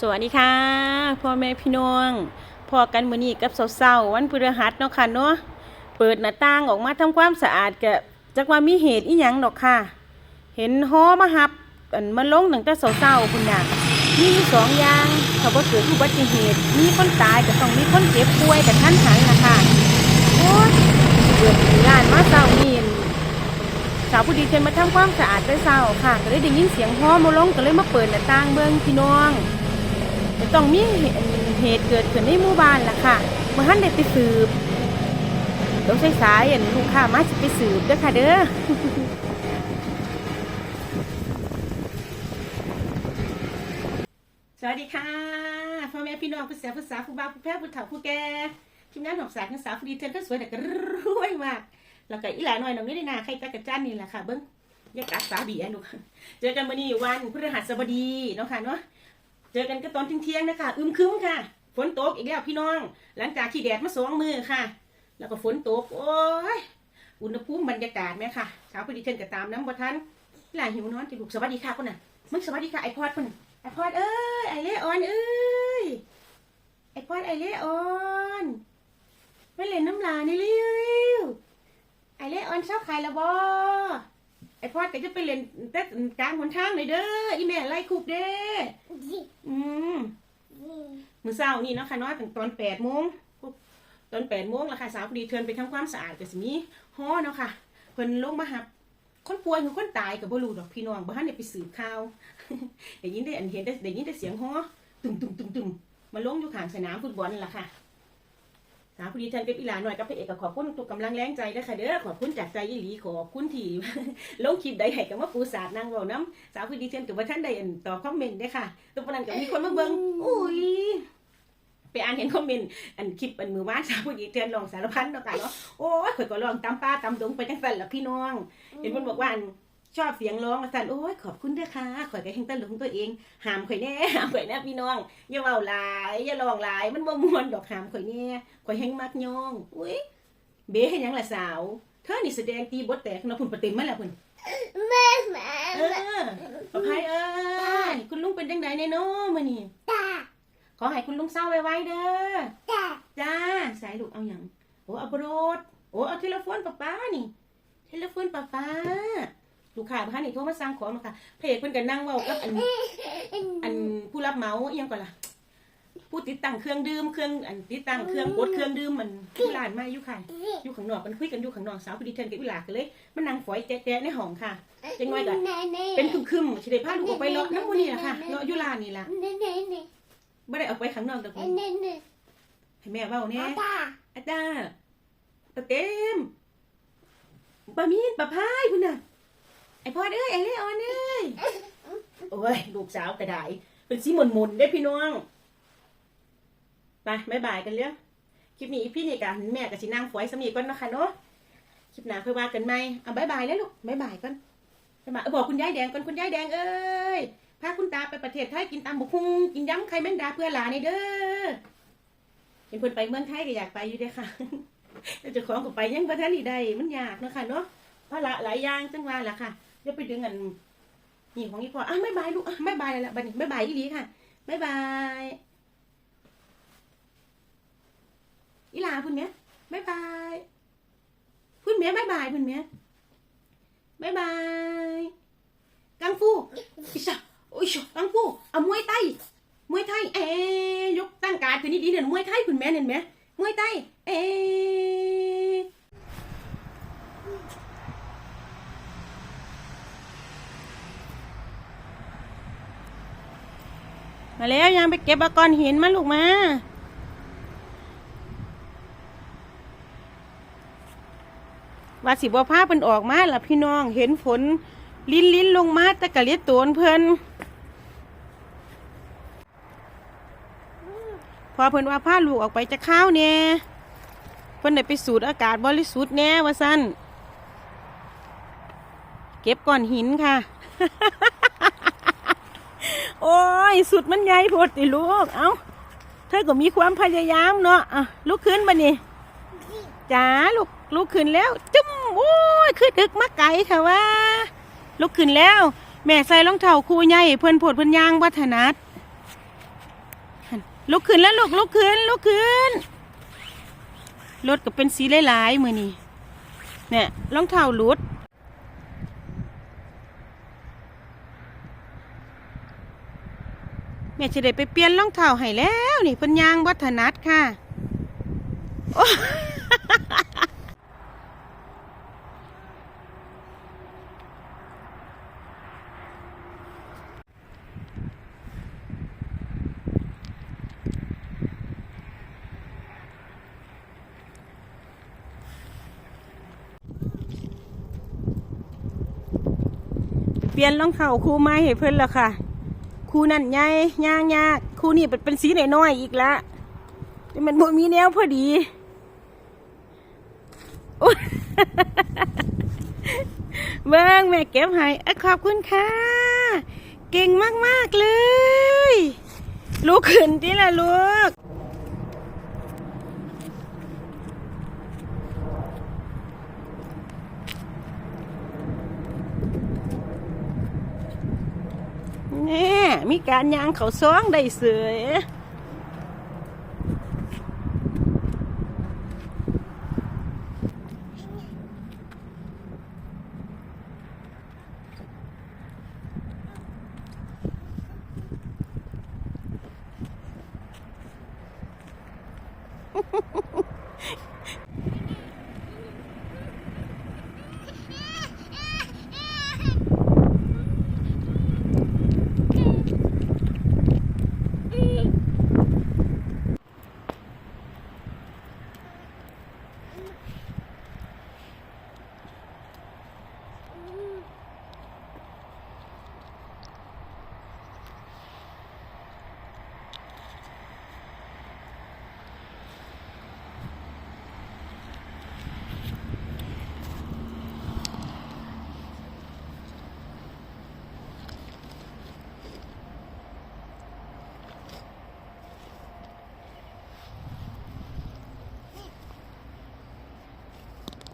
สวัสดีค่ะพ่อแม่พี่น้องพอกันมื้อนี้กับเสาๆวันพฤหัสเนาะค่ะเนาะเปิดหน้าต่างออกมาทำความสะอาดก็จักว่ามีเหตุอีหยังดอกค่ะ เห็นฮอมาหับอันมันลงตั้งแต่เสาๆพุ่นน่ะมีสองอย่างถ้าบ่เกิดอุบัติเหตุมีคนตายก็ต้องมีคนเจ็บป่วยแต่ท่านหันนะคะโอ้ยเกิดงานมาเช้านี้สาวผู้ดีเชิญมาทำความสะอาดแต่เช้าค่ะ ก็เลยได้ยินเสียงฮอมาลงก็เลยมาเปิดหน้าต่างเบิ่งพี่น้อง ต้องมีเหตุเกิดขึ้นในหมู่บ้านล่ะค่ะเมื่อท่านได้ไปสืบเดี๋ยวสายๆอันลูกค้ามาสิไปสืบเด้อค่ะเด้อสวัสดีค่ะพ่อแม่พี่น้องผู้เสียผู้สาวผู้บ่าผู้แพ้ผู้เฒ่าผู้แก่ทีมงานหอกสายทั้งสาวผู้ดีเทนก็สวยแต่ก็รวยมากแล้วก็อีหลาหน่อยน้องนี่ได้นาใครจักระจันนี่แหละค่ะเบิ้งยากัดสาบีอันลูเจอกันวันนี้วันพฤหัสบดีเนาะค่ะเนาะ เจอกันก็ตอนเที่ยงๆนะคะอึมครึ้มค่ะ ฝนตกอีกแล้วพี่น้อง หลังจากที่แดดมาสองมือค่ะ แล้วก็ฝนตก โอ้ย อุณหภูมิบรรยากาศไหมค่ะเช้าพอดีเช่นกับตามน้ำบ่ทันหลายหิวนอนจิลูกสวัสดีค่ะคนน่ะมึงสวัสดีค่ะไอพอดคนไอพอดเอ้ยไอเล่ออนเอ้ยไอพอดไอเล่ออนไม่เล่นน้ำลายนี่เร็วไอเล่ออนช้าใครละบ่ ไอพอดก็จะไปเล่นแต่กลางหนทางเลยเด้ออีแม่ไล่คุบเด้อืมมือเช้านี่เนาะค่ะเนาะตั้งตอนแปดโมงตอนแปดโมงแล้วค่ะสาวพอดีเทินไปทำความสะอาดก็สิมีฮ้อเนาะค่ะเพิ่นลงมาหับคนป่วยหรือคนตายก็บ่รู้ดอกพี่น้องบ่ทันได้ไปสืบข่าวได้ยินได้อันเห็นได้ได้ยินแต่เสียงฮ้อตึมตึมตึมตึมมาลงอยู่ข้างสนามฟุตบอลล่ะค่ะ สาวพอดีเทินกับอีหลาหน่อยกับพระเอกก็ขอบคุณทุกกำลังแรงใจเด้อค่ะเด้อขอบคุณจากใจอีหลีขอบคุณที่ลงคลิปใดให้กับว่าปูสาดนางเว้าน้ำสาวพอดีเทินกับว่าท่านใดอันตอบคอมเมนต์เด้อค่ะตัวปานนั้นก็มีคนมาเบิ่งอุ้ยไปอ่านเห็นคอมเมนต์อันคลิปอันมือว่านสาวผู้หญิงเตือนลองสารพันเนาะค่ะเนาะโอ้ยข่อยก็ลองตามป้าตามดงไปจังซั่นล่ะพี่น้อง เห็นมันบอกว่าอัน ชอบเสียงร้องว่าซั่นโอ้ยขอบคุณเด้อค่ะข่อยก็แห่งตลกของตัวเองห้ามข่อยแน่ห้ามข่อยแน่พี่น้องอย่าเว้าหลายอย่าร้องหลายมันบ่ม่วนดอกห้ามข่อยแน่ข่อยแห่งมักย่องอุ้ยเบ้ให้หยังล่ะสาวเธอนี่แสดงตีบทแตกเนาะพุ่นประเต็มมาแล้วพุ่นแม่แม่เออปะไพเอ้ยคุณลุงเป็นจังไดแน่เนาะมื้อนี้ตาขอให้คุณลุงเศร้าไว้ๆเด้อตาจ้าสายลูกเอาอย่างโอ้เอาโปรดโอ้เอาเทเลโฟนป้าป้านี่เทเลโฟนป้าป้า ลูกค้าบ้านนี่โทรมาสั่งของมาค่ะเพจเพิ่นก็นั่งเว้ากับอันอันผู้รับเหมาอิหยังก่อนล่ะผู้ติดตั้งเครื่องดื่มเครื่องอันติดตั้งเครื่องกดเครื่องดื่มมันผู้ร้านมาอยู่ค่ะอยู่ข้างนอกมันคุยกันอยู่ข้างนอกสาวพอดีเทินกับวิลากันเลยมันนั่งฝอยแจ๊ะๆในห้องค่ะจังไว้ก่อนเป็นคึมๆสิได้พาลูกออกไปเลาะน้ำมูนี่ล่ะค่ะเลาะอยู่ร้านนี่ล่ะเน่เน่เน่บ่ได้ออกไปข้างนอกดอกเน่เน่เน่ให้แม่เว้าแน่ตาอาจารย์ปะเต็มปะมีนปะพายคุณน่ะ ไอพอดเอ้ยไอเล่ออนเอ้ยโอ้ยลูกสาวกระไดเป็นสีหมุนมุนๆได้พี่น้องไปบายบายกันเรื่องคลิปนี้พี่นี่กันแม่กับชินางฝอยสมีก่อนนะคะเนาะคลิปหน้าค่อยว่ากันไหมเอาบายบายแล้วลูกบายบายก่อนบายบายเออบอกคุณยายแดงก่อนคุณยายแดงเอ้ยพาคุณตาไปประเทศไทยกินตำบุกฮุงกินยำไข่แมงดาเพื่อหลานนี่เด้อเห็นเพิ่นไปเมืองไทยก็อยากไปอยู่ด้อค่ะแต่จ้าของก็ไปยังบ่ทันได้ได้มันยากนะค่ะเนาะภาระหลายอย่างจังว่าล่ะค่ะ เดี๋ยวไปดึงอันนี่ของอีพ่ออะบ๊ายบายลูกอะบ๊ายบายเลยล่ะบัดนี้บ๊ายบายอีหลีค่ะบ๊ายบายอีลาพุ่นเนี้ยบ๊ายบายพุ่นเมียบ๊ายบายพุ่นเมียบ๊ายบายกังฟูอิชะโอ้ยชกังฟูเอามวยไต้มวยไทยเอยกตั้งการคือนี่ดีเนี่ยมวยไทยคุณแม่เห็นไหมมวยไทย เอ มาแล้วยังไปเก็บก้อนหินมาลูกมา ว่าสิบ่พาเพิ่นออกมาล่ะพี่น้องเห็นฝนลิ้นลิ้นลงมาแต่กะเลียดโตนเพิ่นพอเพิ่นว่าพาลูกออกไปจะข้าวเนี่ยเพิ่นได้ไปสูดอากาศบริสุทธิ์แน่ว่าซั่นเก็บก้อนหินค่ะ ยสุดมันใหญ่พดติลูก เอ้า เธอก็มีความพยายามเนาะอะลุกขึ้นมานี่จ๋าลูกลุกขึ้นแล้ว จุ้มโอ้ยคือดึกมาไกลค่ะว่า ลุกขึ้นแล้ว แม่ใส่รองเท้าคู่ใหญ่เพิ่นโพดเพิ่นยางวัฒนัดลุกขึ้นแล้วลูกลุกขึ้นลุกขึ้นรถก็เป็นสีหลายๆมือนี่เนี่ยรองเท้าหลุด แม่จะได้ไปเปลี่ยนรองเท้าให้แล้ว นี่เพิ่นยางวัฒนัดค่ะเปลี่ยนรองเท้าคู่ใหม่ให้เพิ่นแล้วค่ะ คู่นั่นใหญ่ย่างยากคู่นี้เป็นเป็นสีน้อยๆอีกละแต่มันบ่มีแนวพอดีโอ๊ยเบิ้งแม่เก็บให้อขอบคุณค่ะ เก่งมากๆเลย ลูกขึ้นที่ละลูกแน่ มีการยางเขาซ้องได้เสย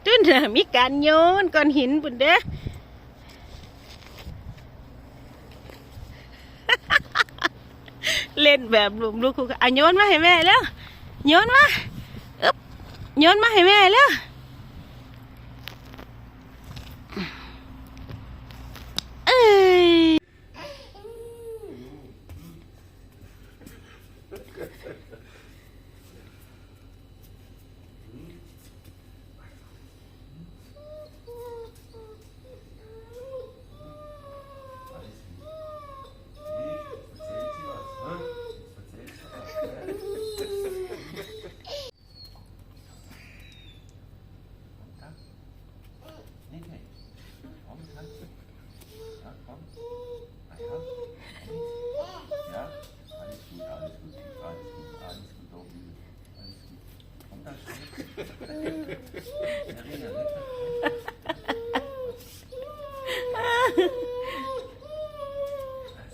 จุ น่ะมีการโยนก้อนหินบุญเด้อเล่นแบบลุมลูกคุกอะโยนมาให้แม่แล้วโยนมาอึ๊บโยนมาให้แม่แล้ว comes? I have. Yeah? Alles gut, alles gut, alles gut, alles gut, Obi. Alles gut. Kommt das schon? Verena,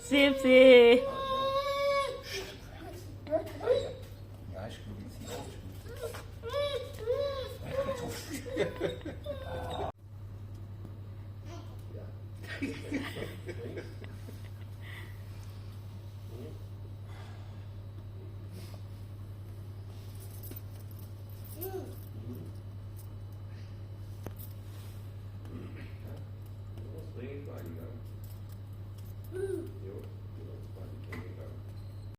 Sipsi.